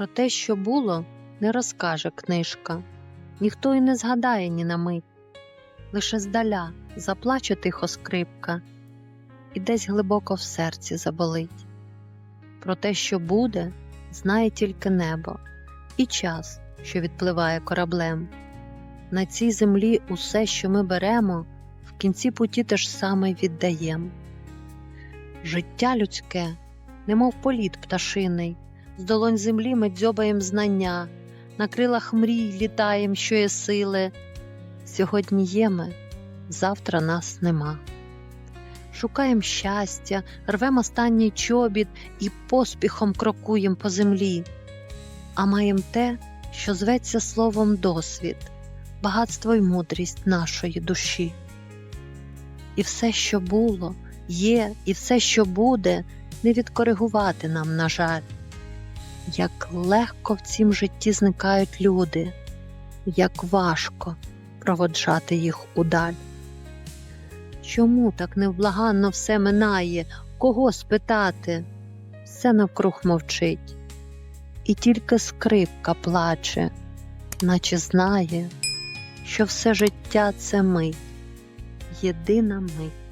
Про те, що було, не розкаже книжка, ніхто й не згадає ні на мить, лише здаля заплаче тихо скрипка, і десь глибоко в серці заболить. Про те, що буде, знає тільки небо і час, що відпливає кораблем. На цій землі усе, що ми беремо, в кінці путі те ж саме віддаєм. Життя людське, немов політ пташиний, з долонь землі ми дзьобаєм знання, на крилах мрій літаєм, що є сили. Сьогодні є ми, завтра нас нема. Шукаєм щастя, рвем останній чобіт і поспіхом крокуєм по землі, а маєм те, що зветься словом досвід, багатство й мудрість нашої душі. І все, що було, є, і все, що буде, не відкоригувати нам, на жаль. Як легко в цім житті зникають люди, як важко проводжати їх удаль. Чому так невблаганно все минає, кого спитати? Все навкруг мовчить, і тільки скрипка плаче, наче знає, що все життя це мить, єдина мить.